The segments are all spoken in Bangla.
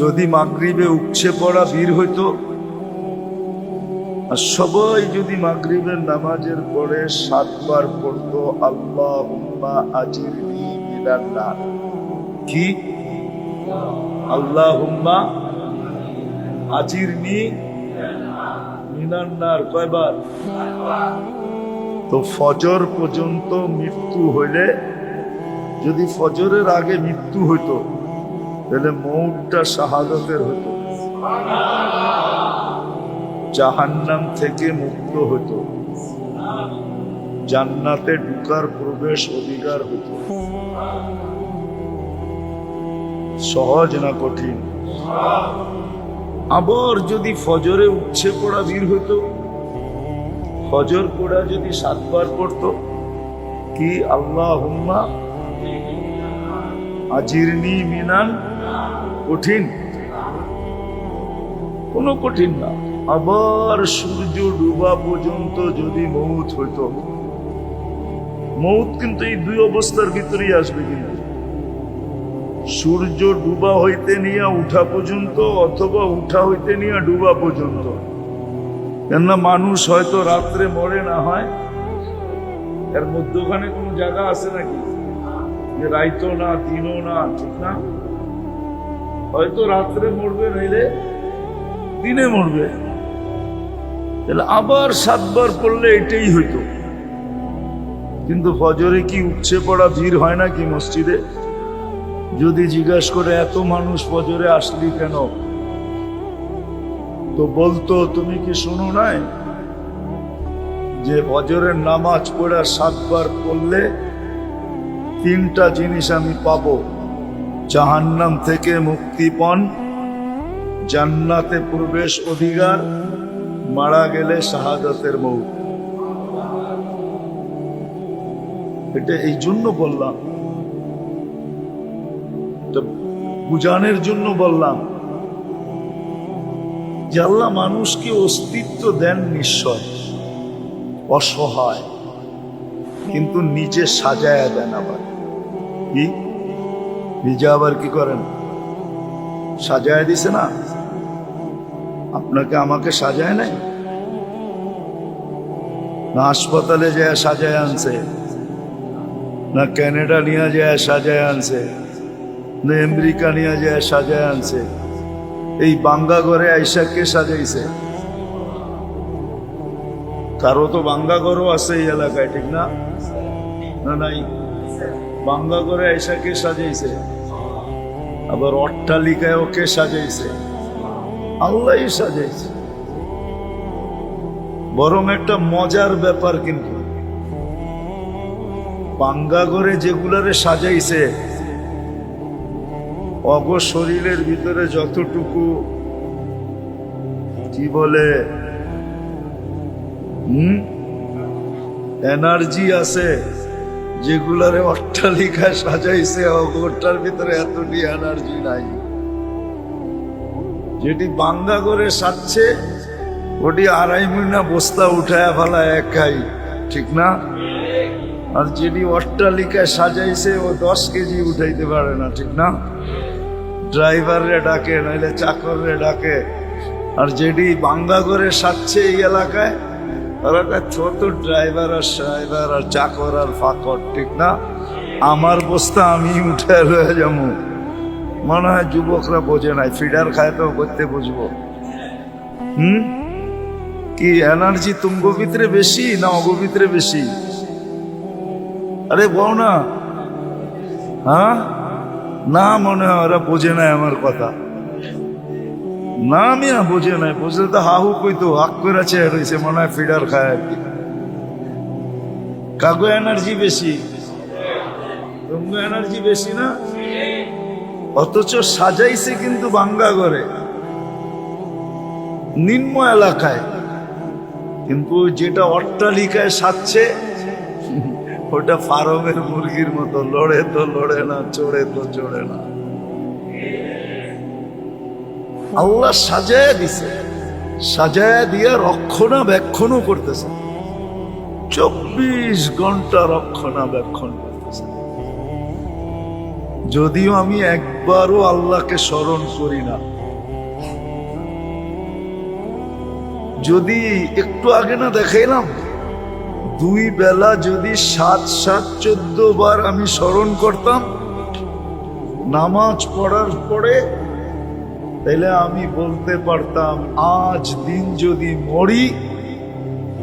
যদি মাগরিবে উপছে পড়া বীর হইতো, আর সবাই যদি মাগরিবের নামাজের পরে সাতবার পড়তো আল্লাহ আজির কি? আল্লাহ হুম্মা আজিরনি মিনান্নার কয়বার? তো ফজর পর্যন্ত মৃত্যু হইলে, যদি ফজরের আগে মৃত্যু হইতো তাহলে মৌটটা শাহাদতের হতো। জাহান্নাম থেকে মুক্ত হতো। জান্নাতে ঢুকার প্রবেশ অধিকার হতো। সহজ না কঠিন? আবার যদি ফজরে উচ্ছে পড়া বীর হতো? ফজর পড়া যদি সাতবার পড়তো? কি আল্লাহ হুম্মা আজিরনি মিনান কঠিন। কোনো কঠিন না। আবার সূর্য ডুবা পর্যন্ত যদি মৌত হইতো, মৌত কিন্তু এই দুই অবস্থার ভিতরেই আসবে কিন্তু। সূর্য ডুবা হইতে নিয়ে উঠা পর্যন্ত অথবা উঠা হইতে নিয়ে ডুবা পর্যন্ত। কেননা মানুষ হয়তো রাত্রে মরে না হয়, এর মধ্যখানে কোনো জায়গা আছে নাকি? রাইতো না, দিনও না, ঠিক না? হয়তো রাত্রে মরবে, নইলে দিনে মরবে। তাহলে আবার সাতবার পড়লে এটাই হইতো। কিন্তু ফজরে কি উচ্ছে পড়া ভিড় হয় না কি মসজিদে? যদি জিজ্ঞাসা করে, এত মানুষ ফজরে আসলি কেন? তো বলতো, তুমি কি শোনো নাই যে ফজরের নামাজ পড়া সাতবার পড়লে তিনটা জিনিস আমি পাবো? জাহান্নাম থেকে মুক্তিপণ জান্নাতে প্রবেশ অধিকার, মারা গেলে শাহাদতের মৌ এটা এই জন্য বললাম। বুঝানোর জন্য বললাম যে আল্লাহ মানুষকে অস্তিত্ব দেন নিশ্চয়, অসহায়, কিন্তু নিজে সাজায়া দেন আবার। কি? নিজে আবার কি করেন? সাজায় দিছে না? আপনাকে আমাকে সাজায় নাই? না হাসপাতালে যায় সাজায় আনছে, না ক্যানাডা নিয়ে যায় সাজায় আনছে, না আমেরিকা নিয়ে যায় সাজায় আনছে। এই বাঙ্গা ঘরে আইসা কে সাজাইছে? কারও তো বাঙ্গা ঘরও আছে এই এলাকায়, ঠিক না? না, নাই। বাঙ্গা ঘরে আইসা কে সাজাইছে? আবার অট্টালিকায় ওকে সাজাইছে? আল্লাহই সাজাইছে। বরং একটা মজার ব্যাপার কিন্তু। পাঙ্গা করে যেগুলারে সাজাইছে, অগ শরীরের ভিতরে যতটুকু কি বলে, হুম? এনার্জি আছে যেগুলারে অট্টালিকায় সাজাইছে, অগরটার ভিতরে এতটি এনার্জি নাই। যেটি বাঙ্গা করে সাজছে, ওটি আড়াই মহিনা বস্তা উঠায় ফেলা একাই, ঠিক না? আর যেটি অট্টালিকায় সাজাইছে, ও দশ কেজি উঠাইতে পারে না, ঠিক না? ড্রাইভাররে ডাকে, নাইলে চাকররে ডাকে। আর যেটি বাঙ্গা করে সাজছে এই এলাকায় ওরা কয়, ছোট ড্রাইভার আর ড্রাইভার আর চাকর আর ফাকর ঠিক না? আমার বস্তা আমি উঠে রয়ে যাব। মনে হয় যুবকরা বোঝে নাই ফিডার খায় তো করতে বুঝব। হুম? কি এনার্জি তুমগো ভিতরে বেশি না অগো ভিতরে বেশি? আরে বল না। হ্যাঁ? না মনে হয় ওরা বোঝে নাই আমার কথা। বোঝে নাই তো হাহু হাক করে রয়েছে মনে হয় ফিডার খায় আর কি। কাগো এনার্জি বেশি। এনার্জি বেশি না? অথচ সাজাইছে কিন্তু বাঙ্গা করে নিম্ন এলাকায়। কিন্তু যেটা অট্টালিকায় সাজছে, ওটা ফার্মের মুরগির মতো, লড়ে তো লড়ে না, চড়ে তো চড়ে না। আল্লাহ সাজায় দিছে। সাজায় দিয়ে রক্ষণাবেক্ষণও করতেছে। চব্বিশ ঘণ্টা রক্ষণাবেক্ষণ করতেছে। যদিও আমি একবারও আল্লাহকে স্মরণ করি না। যদি একটু আগে না দেখাইলাম, দুই বেলা যদি সাত সাত, চোদ্দ বার আমি স্মরণ করতাম, নামাজ পড়ার পরে তাহলে আমি বলতে পারতাম, আজ দিন যদি মরি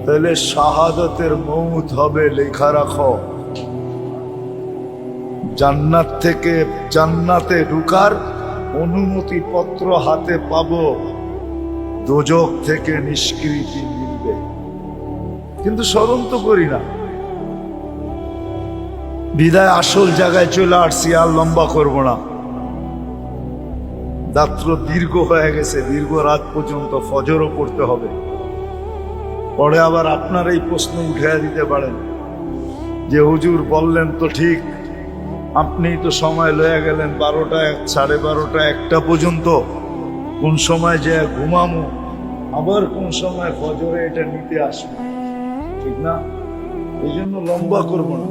তাহলে শাহাদতের মৌত হবে, লেখা রাখো। জান্নাত থেকে জান্নাতে ঢুকার অনুমতি পত্র হাতে পাবো, দোজক থেকে নিষ্কৃতি মিলবে। কিন্তু স্মরণ তো করি না। বিদায় আসল জায়গায় চলে আসছি, আর লম্বা করব না। দাত্র দীর্ঘ হয়ে গেছে, দীর্ঘ রাত পর্যন্ত ফজরও পড়তে হবে। পরে আবার আপনার এই প্রশ্ন উঠে দিতে পারেন যে, হুজুর বললেন তো ঠিক, আপনিই তো সময় লয়ে গেলেন বারোটা সাড়ে বারোটা একটা পর্যন্ত। কোন সময় যে ঘুমামো, আবার কোন সময় ফজরে এটা নিতে আসব। ঠিক না? এই জন্য লম্বা করব না।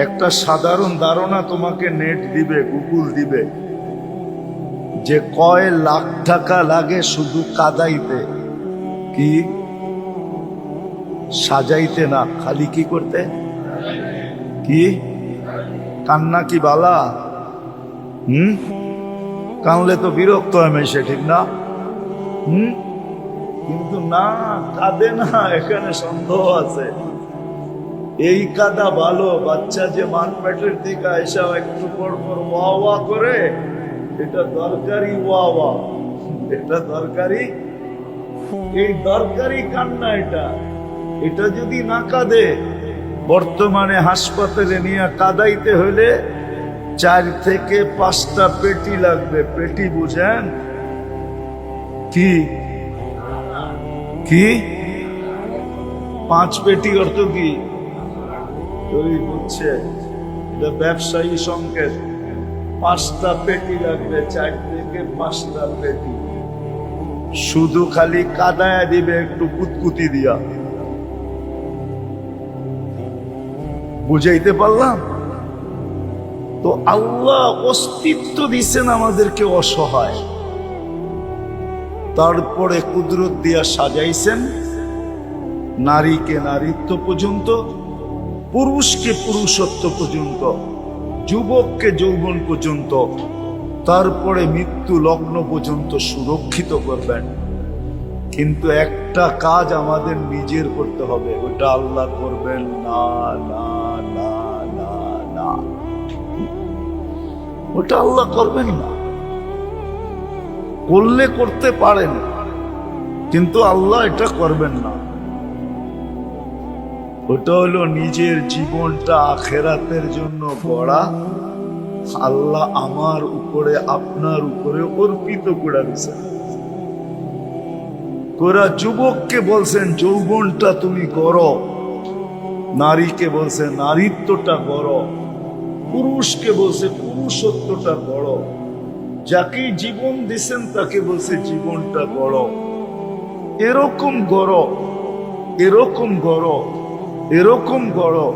একটা সাধারণ ধারণা তোমাকে নেট দিবে, গুগল দিবে। যে কয় লাখ টাকা লাগে শুধু কাদাইতে, কি সাজাইতে না, খালি কি করতে? কি? কান্না কি বালা? হুম? কানলে তো বিরক্ত হয় মেশে ঠিক না? হুম? কিন্তু না, কাঁদে না, এখানে সন্দেহ আছে। এই কাদা ভালো, বাচ্চা যে মান পেটের দিকে এসব একটু পর পর ওয়া ওয়া করে এটা দরকারি ওয়া ওয়া এটা দরকারি? এই দরকারি কান্না এটা। এটা যদি না কাঁদে, বর্তমানে হাসপাতালে নিয়ে কাদাইতে হলে চার থেকে পাঁচটা পেটি লাগবে। পেটি বুঝেন? কি? কি? পাঁচ পেটি অর্থ কি? তৈরি হচ্ছে। এটা ব্যবসায়ী সংকেত। পাঁচটা পেটি লাগবে চার থেকে পাঁচটা পেটি। শুধু খালি কাদায় দিবে একটু কুতকুতি দিয়া। বুঝাইতে পারলাম? তো আল্লাহ অস্তিত্ব দিছেন আমাদেরকে অসহায়। তারপরে কুদরত দিয়া সাজাইছেন, নারীকে নারীত্ব পর্যন্ত, পুরুষকে পুরুষত্ব পর্যন্ত। যুবককে যৌবন পর্যন্ত, তারপরে মৃত্যু লগ্ন পর্যন্ত সুরক্ষিত করবেন। কিন্তু একটা কাজ আমাদের নিজের করতে হবে, ওটা আল্লাহ করবেন না না না না না। ওটা আল্লাহ করবেন না। করলে করতে পারেন, কিন্তু আল্লাহ এটা করবেন না। ওটা হলো নিজের জীবনটা আখেরাতের জন্য গড়া। আল্লাহ আমার উপরে, আপনার উপরে অর্পিত করে দিয়েছেন। যুবককে বলছেন, যৌবনটা তুমি করো নারীকে বলছে, নারীত্বটা করো পুরুষকে বলছে, পুরুষত্বটা করো যাকে জীবন দিছেন তাকে বলছে, জীবনটা বড় এরকম গড় এরকম গড়। এরকম গড়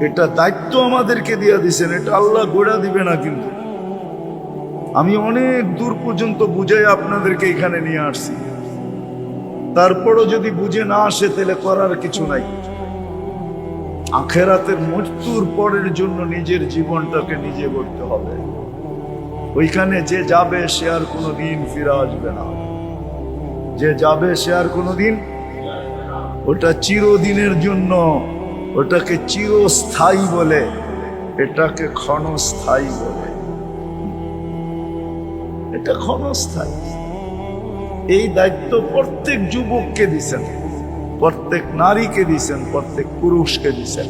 এটা দায়িত্ব আমাদেরকে দিয়ে দিছেন, এটা আল্লাহ গোড়া দিবে না কিন্তু। আমি অনেক দূর পর্যন্ত বুঝাই আপনাদেরকে এখানে নিয়ে আসছি। তারপরও যদি বুঝে না আসে, তাহলে করার কিছু নাই। আখেরাতের মৃত্যুর পরের জন্য নিজের জীবনটাকে নিজে করতে হবে। ওইখানে যে যাবে, সে আর কোনো দিন ফিরে আসবে না। যে যাবে, সে আর কোনো দিন ওটা চিরদিনের জন্য, ওটাকে চিরস্থায়ী বলে, এটাকে ক্ষণস্থায়ী বলে। এটা ক্ষণস্থায়ী। এই দায়িত্ব প্রত্যেক যুবককে দিছেন, প্রত্যেক নারীকে দিছেন, প্রত্যেক পুরুষকে দিছেন।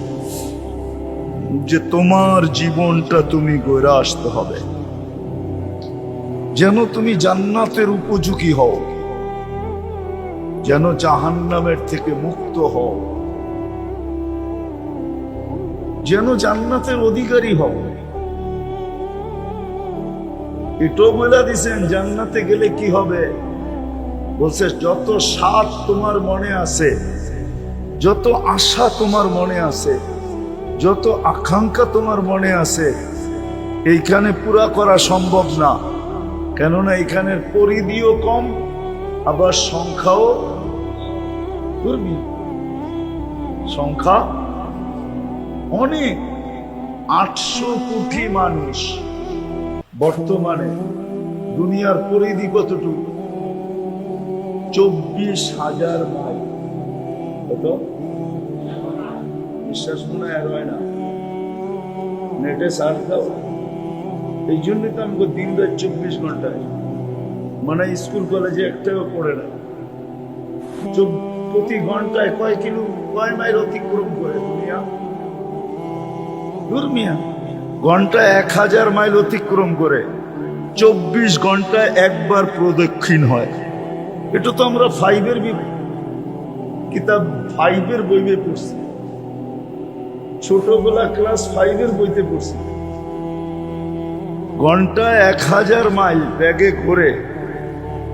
যে তোমার জীবনটা তুমি গড়ে আসতে হবে। যেন তুমি জান্নাতের উপযোগী হও। যেন জাহান্নামের থেকে মুক্ত হও। যেন জান্নাতের অধিকারী হও। এটাও বলে দিছেন জান্নাতে গেলে কি হবে? বলছে, যত স্বাদ তোমার মনে আছে, যত আশা তোমার মনে আছে, যত আকাঙ্ক্ষা তোমার মনে আছে, এইখানে পুরা করা সম্ভব না। কেননা এখানের পরিধিও কম, আবার সংখ্যাও দুর্বল সংখ্যা অনেক, আটশো কোটি মানুষ। বর্তমানে দুনিয়ার পরিধি কতটুকু? চব্বিশ হাজার মাইল। কত? বিশ্বাস মনে আর হয় না। নেটে সার্চ দাও। এই জন্যই তো আমাকে দিন রাত চব্বিশ ঘন্টায়। মানে স্কুল কলেজে একটাও পড়ে না। চব- প্রতি ঘন্টায় কয় কিলো কয় মাইল অতিক্রম করে দুনিয়া? দুর্মিয়া ঘন্টায় এক হাজার মাইল অতিক্রম করে। চব্বিশ ঘন্টায় একবার প্রদক্ষিণ হয়। এটা তো আমরা ফাইভের কিতাব ফাইভের বইয়ে পড়ছি। ছোটবেলা ক্লাস ফাইভের বইতে পড়ছি। ঘন্টায় এক হাজার মাইল ব্যাগে ঘুরে।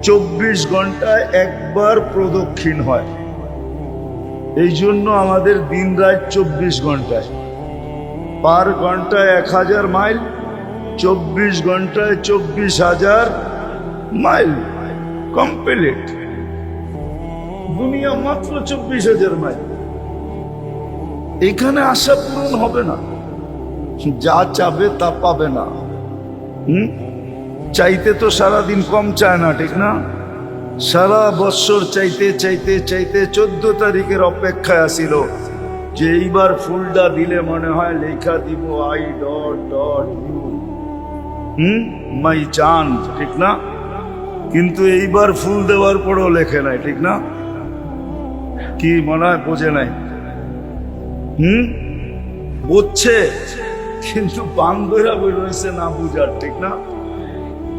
চব্বিশ ঘন্টায় একবার প্রদক্ষিণ হয়। এই জন্য আমাদের দিন রাত চব্বিশ ঘন্টায়। পার ঘন্টায় এক হাজার মাইল, চব্বিশ ঘন্টায় চব্বিশ হাজার মাইল। কমপ্লিট। দুনিয়া মাত্র চব্বিশ হাজার মাইল। এখানে আশা পূরণ হবে না। যা চাবে তা পাবে না। হুম? চাইতে তো সারাদিন কম চায় না, ঠিক না? সারা বৎসর চাইতে চাইতে চাইতে চোদ্দ তারিখের অপেক্ষায় আসিল। যে এইবার ফুলটা দিলে মনে হয় লেখা দিব আই ডট ডট হুম? মাই চান ঠিক না? কিন্তু এইবার ফুল দেওয়ার পরেও লেখে নাই, ঠিক না? কি মনে হয় বোঝে নাই। হুম? বুঝছে, কিন্তু বান্ধরা বই রয়েছে না বুঝার, ঠিক না?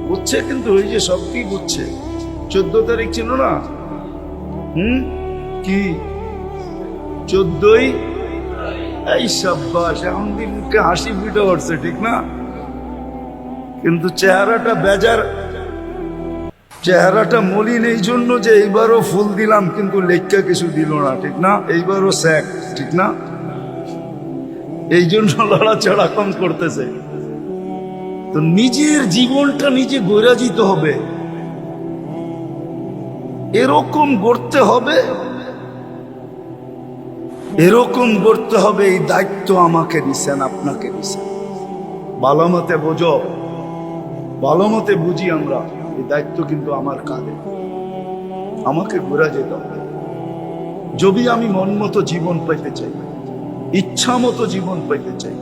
বুঝছে, কিন্তু ওই যে সবটি বুঝছে। চোদ্দ তারিখ ছিল না? হুম? কি? চোদ্দই? এই সাব্বাস, এখন দিন মুখে হাসি ফুটে উঠছে, ঠিক না? কিন্তু চেহারাটা বেজার। চেহারাটা মলিন এই জন্য যে এইবারও ফুল দিলাম, কিন্তু লেখা কিছু দিল না, ঠিক না? এইবারও স্যাক, ঠিক না? এই জন্য লড়াচড়া কম করতেছে। তো নিজের জীবনটা নিজে গৈরাজিত হবে। এরকম গড়তে হবে, এরকম করতে হবে, এই দায়িত্ব আমাকে দিছেন, আপনাকে দিছেন। ভালো মতে বোঝো, ভালো মতে বুঝি আমরা, এই দায়িত্ব কিন্তু আমার কাঁধে। আমাকে ঘোরা যেতে হবে। যদি আমি মন মতো জীবন পাইতে চাই, ইচ্ছা মতো জীবন পাইতে চাই,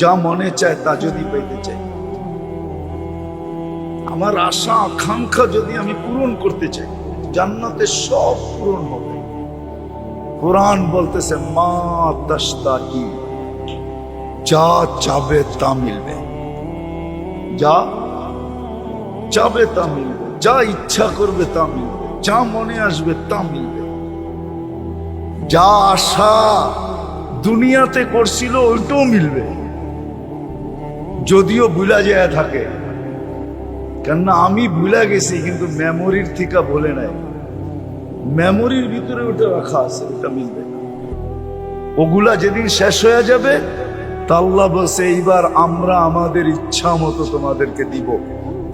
যা মনে চায় তা যদি পাইতে চাই, আমার আশা, আকাঙ্ক্ষা যদি আমি পূরণ করতে চাই জান্নাতে সব পূরণ হবে। কোরআন বলতেছে, মা তাস্তাহি যা চাবে তা মিলবে। যা চাবে তা মিলবে, যা ইচ্ছা করবে তা মিলবে, যা মনে আসবে তা মিলবে। যা আশা দুনিয়াতে করছিল ওইটাও মিলবে। যদিও ভুলা যায় থাকে। কেননা আমি ভুলা গেছি, কিন্তু মেমোরির থেকে বলে নাই। মেমোরির ভিতরে ওটা রাখা আছে, ওটা মিলবে ওগুলা যেদিন শেষ হয়ে যাবে তা আল্লাহ বলছে, এইবার আমরা আমাদের ইচ্ছা মতো তোমাদেরকে দিব।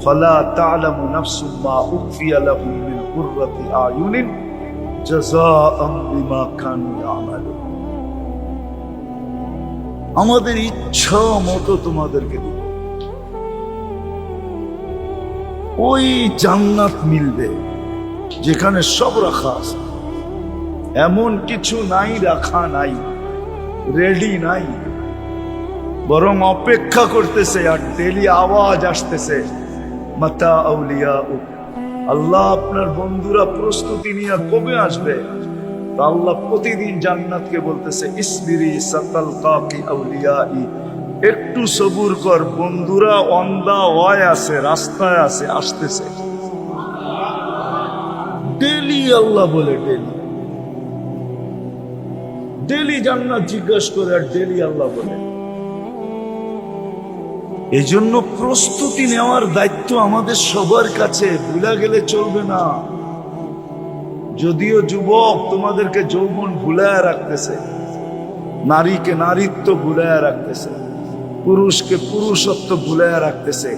ফলা উখফিয়া লাহুম আয়ুনিন কানু আমাদের ইচ্ছা মতো তোমাদেরকে দিব। ওই জান্নাত মিলবে। যেখানে সব রাখা আছে। এমন কিছু নাই, রাখা নাই রেডি নাই। বরং অপেক্ষা করতেছে আর ডেলি আওয়াজ আসতেছে। মাতা আউলিয়া আল্লাহ আপনার বন্ধুরা প্রস্তুতি নিয়ে কবে আসবে? আল্লাহ প্রতিদিন জান্নাতকে বলতেছে, ইসবিরি সাতাল কাকি আউলিয়াই। একটু সবুর কর, বন্ধুরা অন্দা হয় আছে, রাস্তায় আছে, আসতেছে। আল্লাহ বলে ডেলি। ডেলি জান্নাত জিজ্ঞাসা করে আর ডেলি আল্লাহ বলে। এই জন্য প্রস্তুতি নেওয়ার দায়িত্ব আমাদের সবার কাছে, ভুলা গেলে চলবে না। যদিও যুবক তোমাদেরকে যৌবন ভুলায় রাখতেছে, নারীকে নারীত্ব ভুলায় রাখতেছে, পুরুষকে পুরুষত্ব ভুলাইয়া রাখতেছে,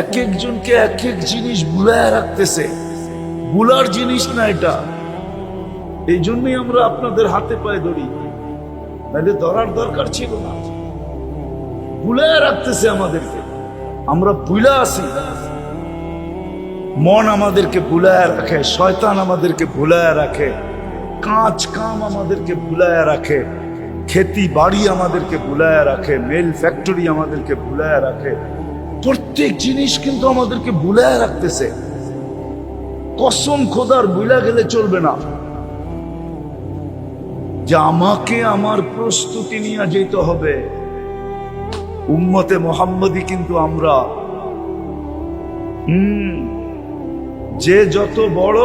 এক একজনকে এক এক জিনিস ভুলাইয়া রাখতেছে। ভুলার জিনিস না এটা। এই জন্যই আমরা আপনাদের হাতে পায়ে ধরি। নাহলে ধরার দরকার ছিল না। ভুলাইয়া রাখতেছে আমাদেরকে। আমরা ভুলা আছি। মন আমাদেরকে ভুলায়া রাখে, শয়তান আমাদেরকে ভুলায়া রাখে কাঁচ কাম আমাদেরকে ভুলায়া রাখে, খেতি বাড়ি আমাদেরকে ভুলায়া রাখে, মেল ফ্যাক্টরি আমাদেরকে ভুলায়া রাখে। প্রত্যেক জিনিস কিন্তু আমাদেরকে ভুলায়া রাখতেছে। কসম খোদার বুলা গেলে চলবে না। যে আমাকে আমার প্রস্তুতি নিয়ে যেতে হবে, উম্মতে মোহাম্মদী কিন্তু আমরা। হম, যে যত বড়,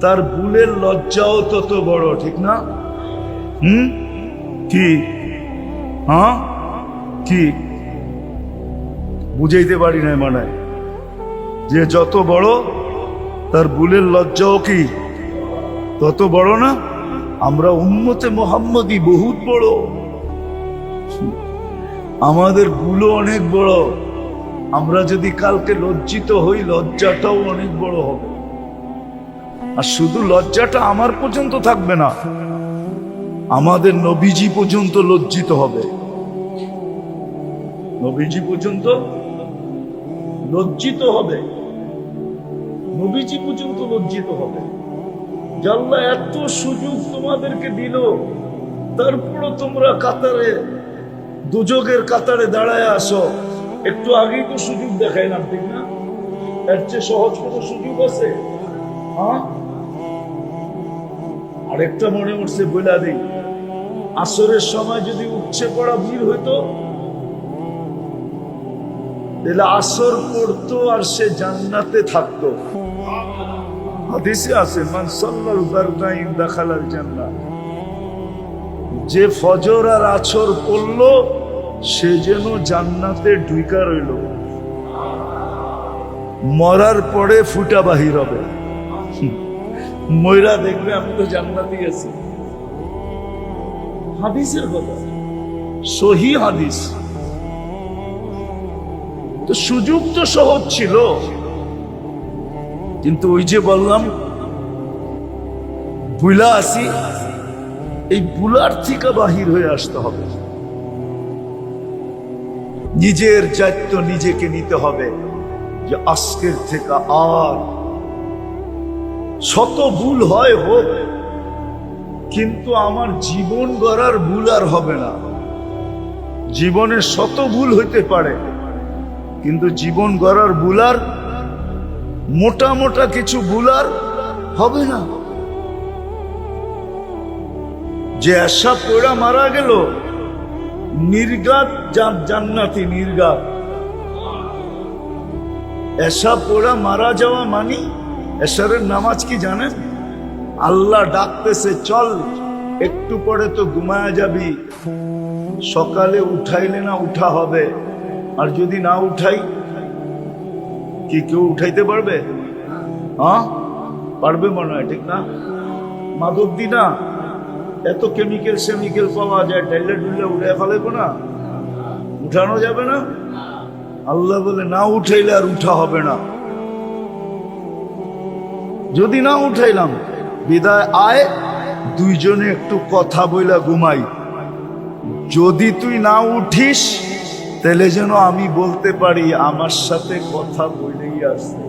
তার বুলের লজ্জাও তত বড়, ঠিক না? হুম, কি? হ্যাঁ? কি? বুঝাইতে পারি না মানে। যে যত বড় তার বুলের লজ্জাও কি? তত বড় না, আমরা উম্মতে মোহাম্মদী বহুত বড়। আমাদের বুলো অনেক বড়। আমরা যদি কালকে লজ্জিত হই, লজ্জাটাও অনেক বড় হবে। আর শুধু লজ্জাটা আমার পর্যন্ত থাকবে না, আমাদের নবীজি পর্যন্ত লজ্জিত হবে। নবীজি পর্যন্ত লজ্জিত হবে। নবীজি পর্যন্ত লজ্জিত হবে। জাল্লা এত সুযোগ তোমাদেরকে দিল, তারপরও তোমরা কাতারে দুযোগের কাতারে দাঁড়ায় আসো একটু আগেই তো সুযোগ দেখাইলাম, ঠিক না? এর চেয়ে সহজ কোনো সুযোগ আছে? হ্যাঁ? আরেকটা মনে উঠছে, বইলা দিই। আসরের সময় যদি উচ্ছে পড়া ভিড় হইতো, তাহলে আসর পড়তো আর সে জান্নাতে থাকতো। হাদিসে আছে, মান সাল্লাল যে ফজর আর আছর পড়ল, সে যেন জান্নাতে ঢুইকা রইল। মরার পরে ফুটা বাহির হবে। ময়রা দেখবে আমি তো জান্নাতি আছি। হাদিসের কথা। সহি হাদিস। তো সুযোগ তো সহজ ছিল। কিন্তু ওই যে বললাম, বুলা আসি, এই বুলার থেকে বাহির হয়ে আসতে হবে। নিজের দায়িত্ব নিজেকে নিতে হবে যে আজকের থেকে আর শত ভুল হয় হোক, কিন্তু আমার জীবন গড়ার ভুল আর হবে না। জীবনে শত ভুল হইতে পারে, কিন্তু জীবন গড়ার ভুল আর মোটা মোটা কিছু ভুল আর হবে না। যে আশা পোড়া মারা গেল নির্গাত জান- জান্নাতি নির্গাত এসা পোড়া মারা যাওয়া মানি এসারের নামাজ কি জানেন? আল্লাহ ডাকতেছে, চল, একটু পরে তো ঘুমায়া যাবি। সকালে উঠাইলে না উঠা হবে। আর যদি না উঠাই কি কেউ উঠাইতে পারবে? হ্যাঁ? পারবে মনে হয়, ঠিক না? মাদক দি না। এত কেমিক্যাল সেমিক্যাল পাওয়া যায় ডাইলে ডুললে উঠে ফেলাইবো না। উঠানো যাবে না? আল্লাহ বলে, না উঠাইলে আর উঠা হবে না। যদি না উঠাইলাম, বিদায় আয়, দুইজনে একটু কথা বইলা ঘুমাই। যদি তুই না উঠিস তাহলে যেন আমি বলতে পারি আমার সাথে কথা বলেই আসছে